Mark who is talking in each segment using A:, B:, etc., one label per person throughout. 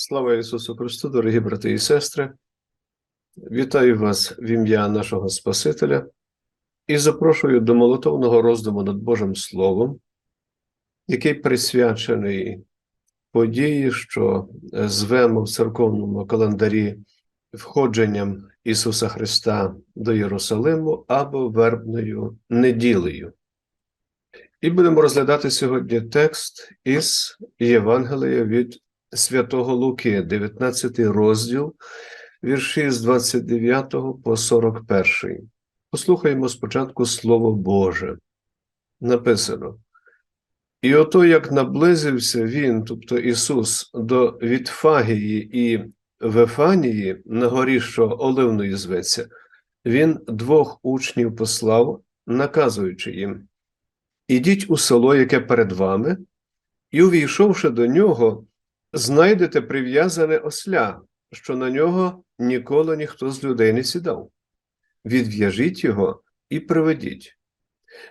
A: Слава Ісусу Христу, дорогі брати і сестри. Вітаю вас в ім'я нашого Спасителя і запрошую до молитовного роздуму над Божим Словом, який присвячений події, що звемо в церковному календарі входженням Ісуса Христа до Єрусалиму або вербною неділею. І будемо розглядати сьогодні текст із Євангелія від Святого Луки, 19 розділ, вірші з 29 по 41. Послухаємо спочатку Слово Боже. Написано. І ото як наблизився він, тобто Ісус, до Вітфагії і Вефанії, на горі, що Оливної зветься, він двох учнів послав, наказуючи їм: Ідіть у село, яке перед вами, і, увійшовши до нього, знайдете прив'язане осля, що на нього ніколи ніхто з людей не сідав. Відв'яжіть його і приведіть.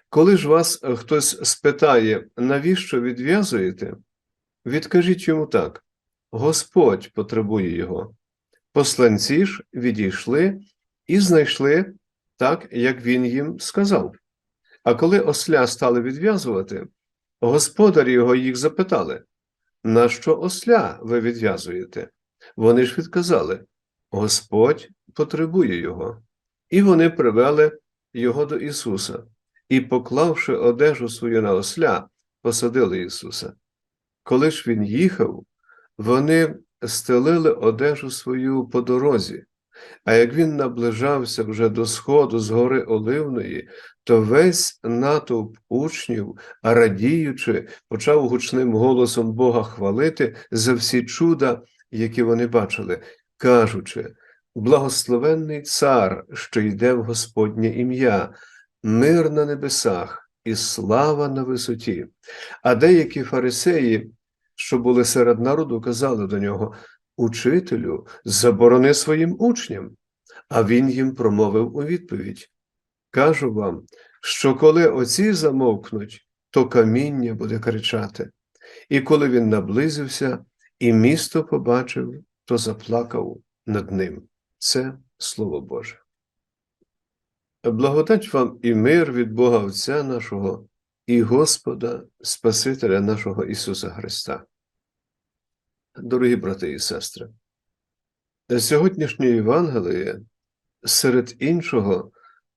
A: Коли ж вас хтось спитає, навіщо відв'язуєте, відкажіть йому так: Господь потребує його. Посланці ж відійшли і знайшли так, як він їм сказав. А коли осля стали відв'язувати, господарі його їх запитали, на що осля ви відв'язуєте? Вони ж відказали Господь потребує його. І вони привели його до Ісуса і, поклавши одежу свою на осля, посадили Ісуса. Коли ж він їхав, вони стелили одежу свою по дорозі, а як він наближався вже до сходу з гори Оливної, то весь натовп учнів, радіючи, почав гучним голосом Бога хвалити за всі чуда, які вони бачили, кажучи: Благословенний цар, що йде в Господнє ім'я, мир на небесах і слава на висоті. А деякі фарисеї, що були серед народу, казали до нього: Учителю, заборони своїм учням. А він їм промовив у відповідь: Кажу вам, що коли оці замовкнуть, то каміння буде кричати. І коли він наблизився і місто побачив, то заплакав над ним. Це Слово Боже. Благодать вам і мир від Бога Отця нашого і Господа, Спасителя нашого Ісуса Христа. Дорогі брати і сестри, сьогоднішнє Євангеліє серед іншого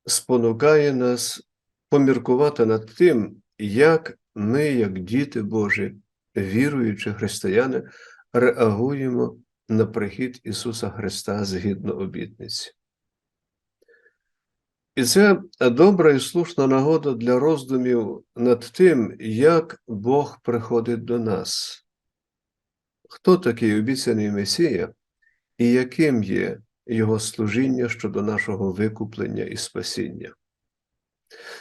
A: спонукає нас поміркувати над тим, як ми, як діти Божі, віруючи християни, реагуємо на прихід Ісуса Христа згідно обітниці. І це добра і слушна нагода для роздумів над тим, як Бог приходить до нас. Хто такий обіцяний Месія і яким є Його служіння щодо нашого викуплення і спасіння?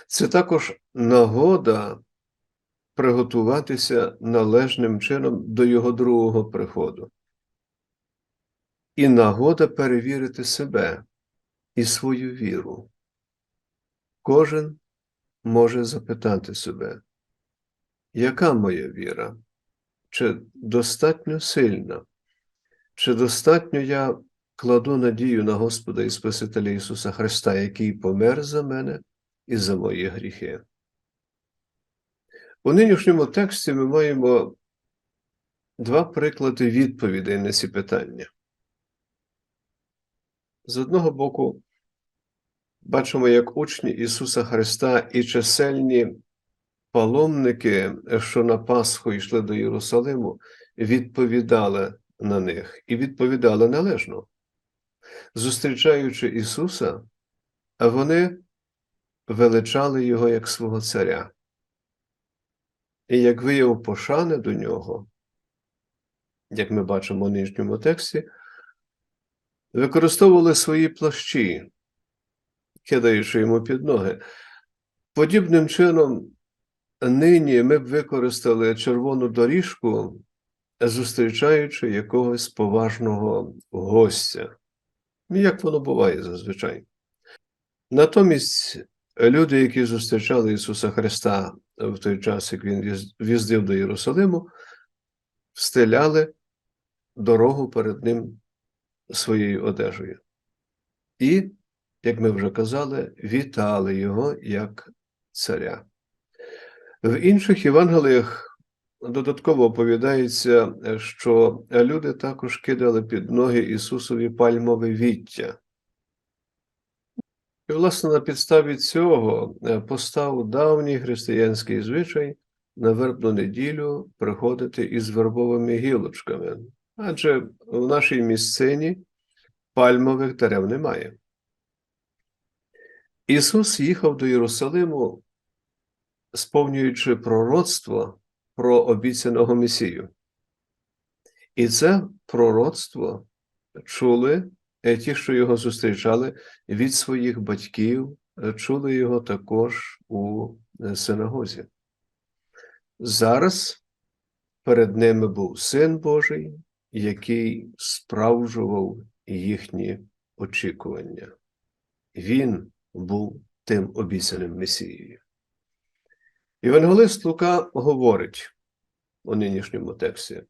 A: Це також нагода приготуватися належним чином до Його другого приходу. І нагода перевірити себе і свою віру. Кожен може запитати себе, яка моя віра? Чи достатньо сильна? Чи достатньо я кладу надію на Господа і Спасителя Ісуса Христа, який помер за мене і за мої гріхи? У нинішньому тексті ми маємо два приклади відповідей на ці питання. З одного боку, бачимо, як учні Ісуса Христа і чисельні паломники, що на Пасху йшли до Єрусалиму, відповідали на них і відповідали належно. Зустрічаючи Ісуса, вони величали Його як свого царя. І як вияв пошани до нього, як ми бачимо в нижньому тексті, використовували свої плащі, кидаючи йому під ноги. Подібним чином, нині ми б використали червону доріжку, зустрічаючи якогось поважного гостя, як воно буває зазвичай. Натомість люди, які зустрічали Ісуса Христа в той час, як Він в'їздив до Єрусалиму, встеляли дорогу перед ним своєю одежею. І, як ми вже казали, вітали його як царя. В інших Євангеліях додатково оповідається, що люди також кидали під ноги Ісусові пальмове віття. І, власне, на підставі цього е, постав давній християнський звичай на вербну неділю приходити із вербовими гілочками, адже в нашій місцині пальмових дерев немає. Ісус їхав до Єрусалиму, сповнюючи пророцтво про обіцяного Месію. І це пророцтво чули е, ті, що його зустрічали від своїх батьків, е, чули його також у е, синагозі. Зараз перед ними був Син Божий, який справжував їхні очікування. Він був тим обіцяним Месією. Євангелист Лука говорить у нинішньому тексті: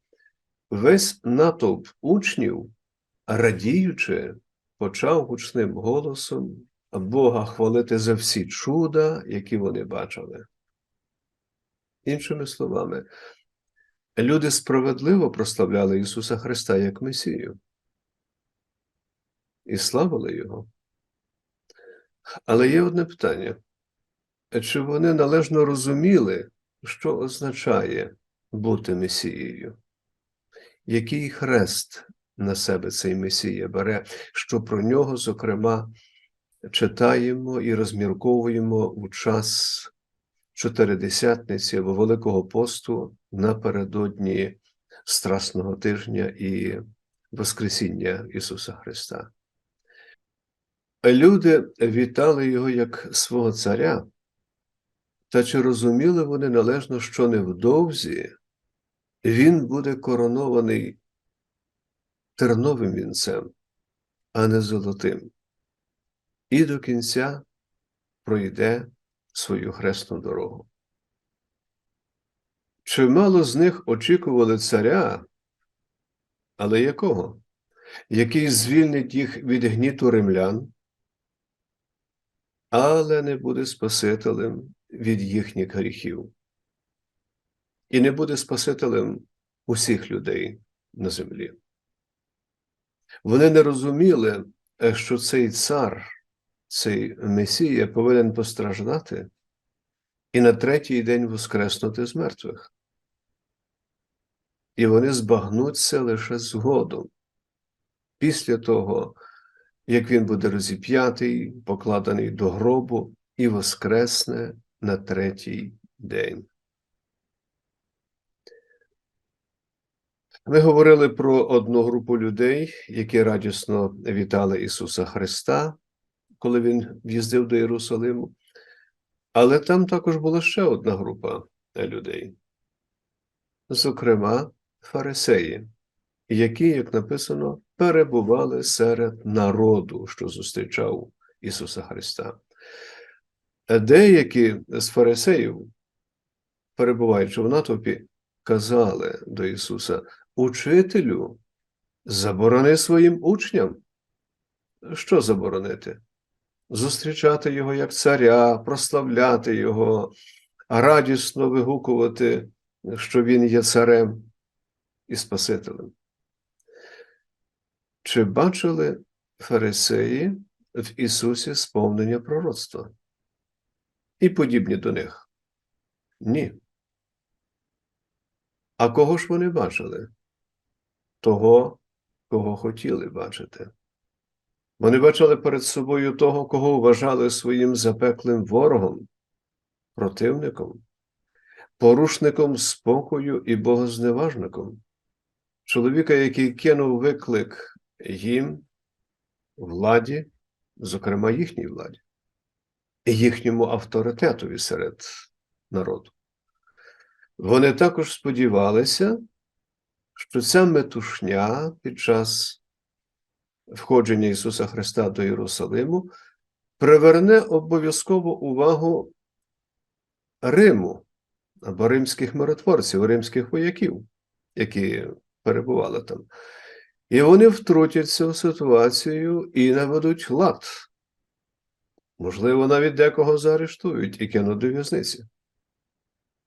A: весь натовп учнів, радіючи, почав гучним голосом Бога хвалити за всі чуда, які вони бачили. Іншими словами, люди справедливо прославляли Ісуса Христа як Месію і славили Його. Але є одне питання: чи вони належно розуміли, що означає бути Месією? Який хрест на себе цей Месія бере, що про нього, зокрема, читаємо і розмірковуємо у час чотиридесятниці або Великого посту напередодні Страсного тижня і Воскресіння Ісуса Христа. Люди вітали його як свого царя, та чи розуміли вони належно, що невдовзі він буде коронований терновим вінцем, а не золотим, і до кінця пройде свою хресну дорогу. Чимало з них очікували царя, але якого? Який звільнить їх від гніту римлян, але не буде Спасителем від їхніх гріхів. І не буде Спасителем усіх людей на землі. Вони не розуміли, що цей цар цей Месія повинен постраждати і на третій день воскреснути з мертвих. І вони збагнуться лише згодом, після того, як він буде розіп'ятий, покладений до гробу і воскресне на третій день. Ми говорили про одну групу людей, які радісно вітали Ісуса Христа коли він в'їздив до Єрусалиму. Але там також була ще одна група людей, зокрема, фарисеї, які, як написано, перебували серед народу, що зустрічав Ісуса Христа. Деякі з фарисеїв, перебуваючи в натовпі, казали до Ісуса: Учителю, заборони своїм учням. Що заборонити? зустрічати його як царя, прославляти його, радісно вигукувати, що він є царем і Спасителем. Чи бачили фарисеї в Ісусі сповнення пророцтва? І подібні до них? Ні. А кого ж вони бачили? Того, кого хотіли бачити. Вони бачили перед собою того, кого вважали своїм запеклим ворогом, противником, порушником спокою і богозневажником, чоловіка, який кинув виклик їм, владі, зокрема їхній владі, їхньому авторитетові серед народу. Вони також сподівалися, що ця метушня під час входження Ісуса Христа до Єрусалиму приверне обов'язково увагу Риму або римських миротворців, римських вояків, які перебували там. І вони втрутяться в ситуацію і наведуть лад. Можливо, навіть декого заарештують і кинуть до в'язниці.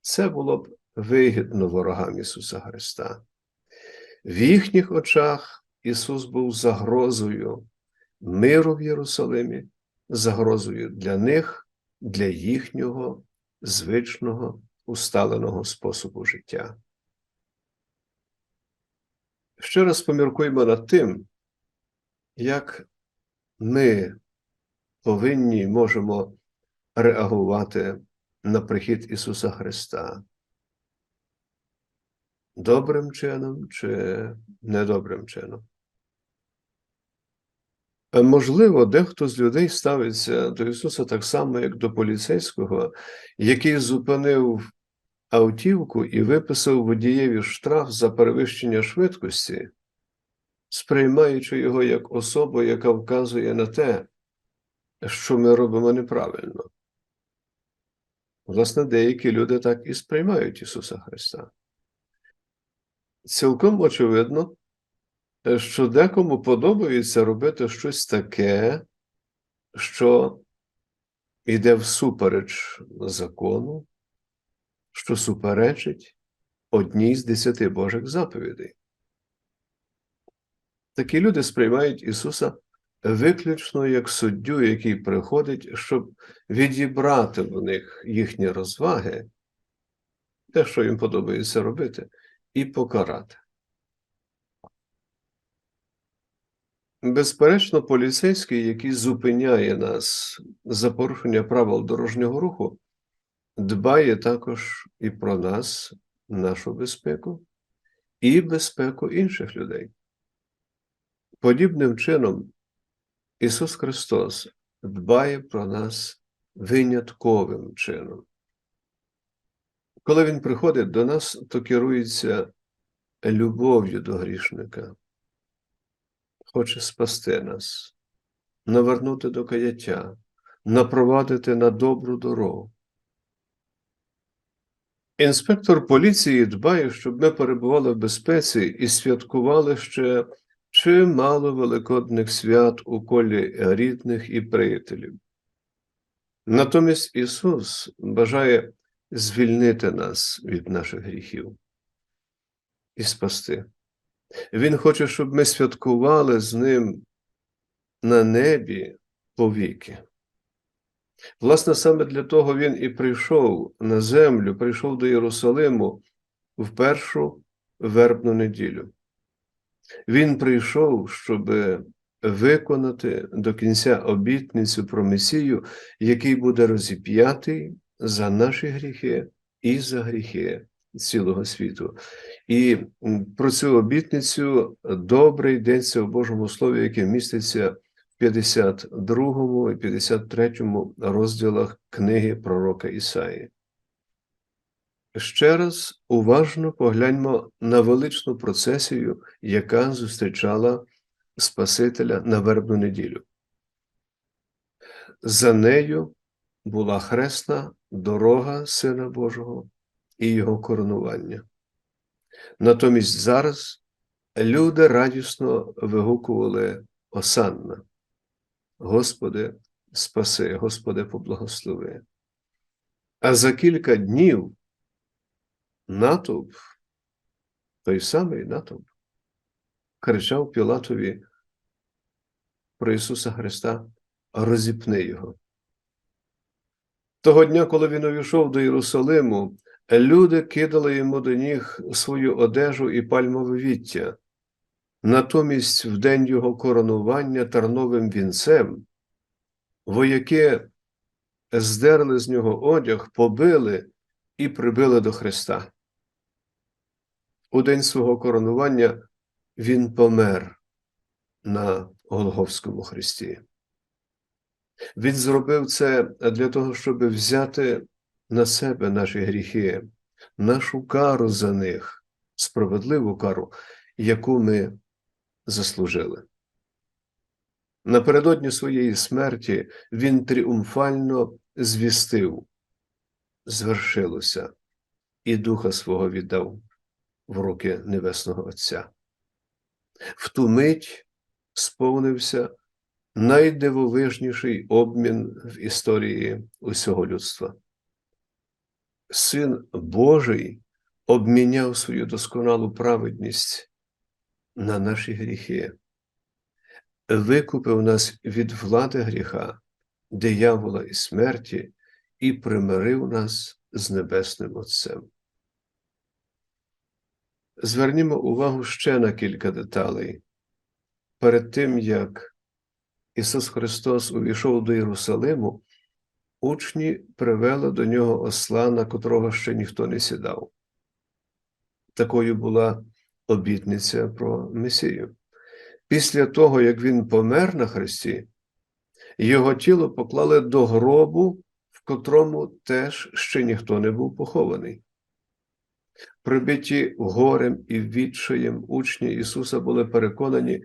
A: Це було б вигідно ворогам Ісуса Христа. В їхніх очах Ісус був загрозою миру в Єрусалимі, загрозою для них, для їхнього звичного усталеного способу життя. Ще раз поміркуємо над тим, як ми повинні можемо реагувати на прихід Ісуса Христа. Добрим чином чи недобрим чином. Можливо, дехто з людей ставиться до Ісуса так само, як до поліцейського, який зупинив автівку і виписав водієві штраф за перевищення швидкості, сприймаючи його як особу, яка вказує на те, що ми робимо неправильно. Власне, деякі люди так і сприймають Ісуса Христа. Цілком очевидно, що декому подобається робити щось таке, що йде всупереч закону, що суперечить одній з десяти Божих заповідей. Такі люди сприймають Ісуса виключно як суддю, який приходить, щоб відібрати в них їхні розваги, те, що їм подобається робити, і покарати. Безперечно, поліцейський, який зупиняє нас за порушення правил дорожнього руху, дбає також і про нас, нашу безпеку, і безпеку інших людей. Подібним чином, Ісус Христос дбає про нас винятковим чином. Коли Він приходить до нас, то керується любов'ю до грішника, хоче спасти нас, навернути до каяття, напровадити на добру дорогу. Інспектор поліції дбає, щоб ми перебували в безпеці і святкували ще чимало великодних свят у колі рідних і приятелів. Натомість Ісус бажає звільнити нас від наших гріхів і спасти. Він хоче, щоб ми святкували з Ним на небі повіки. Власне, саме для того він і прийшов на землю, прийшов до Єрусалиму в першу вербну неділю. Він прийшов, щоб виконати до кінця обітницю про Месію, який буде розіп'ятий за наші гріхи і за гріхи цілого світу. І про цю обітницю добре йдеться в Божому Слові, яке міститься в 52 і 53 розділах книги пророка Ісаї. Ще раз уважно погляньмо на величну процесію, яка зустрічала Спасителя на вербну неділю. За нею була хресна дорога Сина Божого і Його коронування. Натомість зараз люди радісно вигукували Осанна. Господи, спаси, Господи, поблагослови. А за кілька днів натовп, той самий натовп, кричав Пілатові про Ісуса Христа, розіпни Його. Того дня, коли він увійшов до Єрусалиму, люди кидали йому до ніг свою одежу і пальмове віття. Натомість, в день його коронування терновим вінцем, вояки здерли з нього одяг, побили і прибили до Христа. У день свого коронування він помер на Голговському Христі. Він зробив це для того, щоб взяти на себе наші гріхи, нашу кару за них, справедливу кару, яку ми заслужили. Напередодні своєї смерті він тріумфально звістив, звершилося, і духа свого віддав в руки Небесного Отця. В ту мить сповнився найдивовижніший обмін в історії усього людства. Син Божий обміняв свою досконалу праведність на наші гріхи, викупив нас від влади гріха, диявола і смерті і примирив нас з Небесним Отцем. Звернімо увагу ще на кілька деталей. Перед тим, як Ісус Христос увійшов до Єрусалиму, учні привели до нього осла, на котрого ще ніхто не сідав. Такою була обітниця про Месію. Після того, як він помер на Христі, його тіло поклали до гробу, котрому теж ще ніхто не був похований. Прибиті горем і відчаєм учні Ісуса були переконані,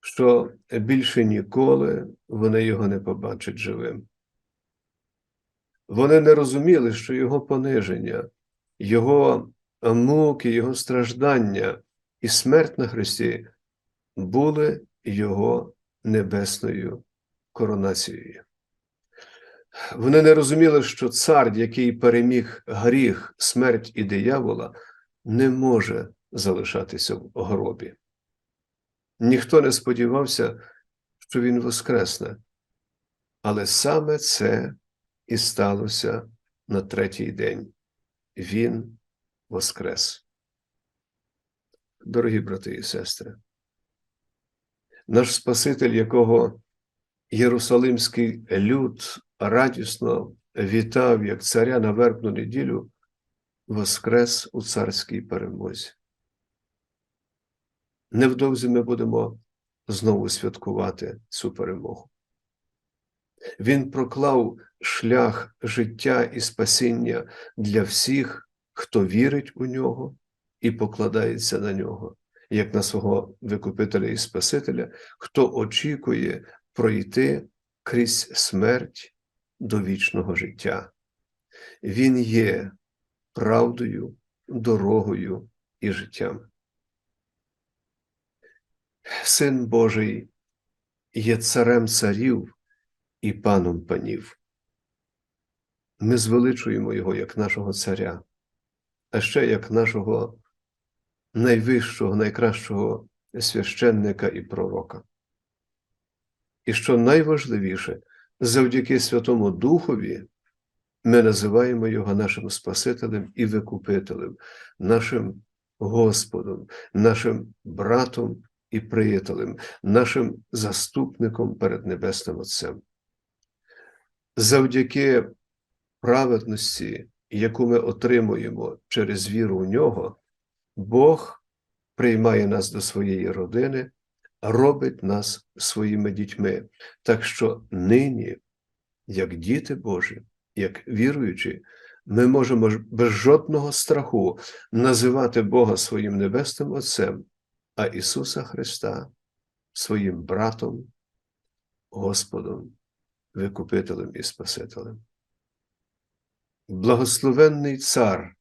A: що більше ніколи вони його не побачать живим. Вони не розуміли, що його пониження, його муки, його страждання і смерть на Христі були його небесною коронацією. Вони не розуміли, що цар, який переміг гріх, смерть і диявола, не може залишатися в гробі. Ніхто не сподівався, що він воскресне, але саме це і сталося на третій день. Він воскрес. Дорогі брати і сестри, наш Спаситель, якого Єрусалимський люд радісно вітав як царя на вербну неділю, воскрес у царській перемозі. Невдовзі ми будемо знову святкувати цю перемогу. Він проклав шлях життя і спасіння для всіх, хто вірить у нього і покладається на нього, як на свого Викупителя і Спасителя, хто очікує пройти крізь смерть до вічного життя. Він є правдою, дорогою і життям. Син Божий є царем царів і паном панів. Ми звеличуємо Його як нашого царя, а ще як нашого найвищого, найкращого священника і пророка. І що найважливіше, завдяки Святому Духові ми називаємо Його нашим Спасителем і Викупителем, нашим Господом, нашим братом і приятелем, нашим заступником перед Небесним Отцем. Завдяки праведності, яку ми отримуємо через віру в нього, Бог приймає нас до своєї родини, робить нас своїми дітьми. Так що нині, як діти Божі, як віруючі, ми можемо без жодного страху називати Бога своїм небесним Отцем, а Ісуса Христа своїм братом, Господом, Викупителем і Спасителем. Благословенний цар,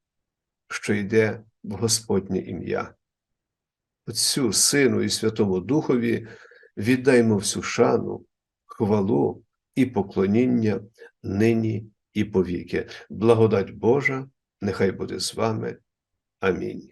A: що йде в Господнє ім'я. Отцю Сину і Святому Духові віддаймо всю шану, хвалу і поклоніння нині і повіки. Благодать Божа, нехай буде з вами. Амінь.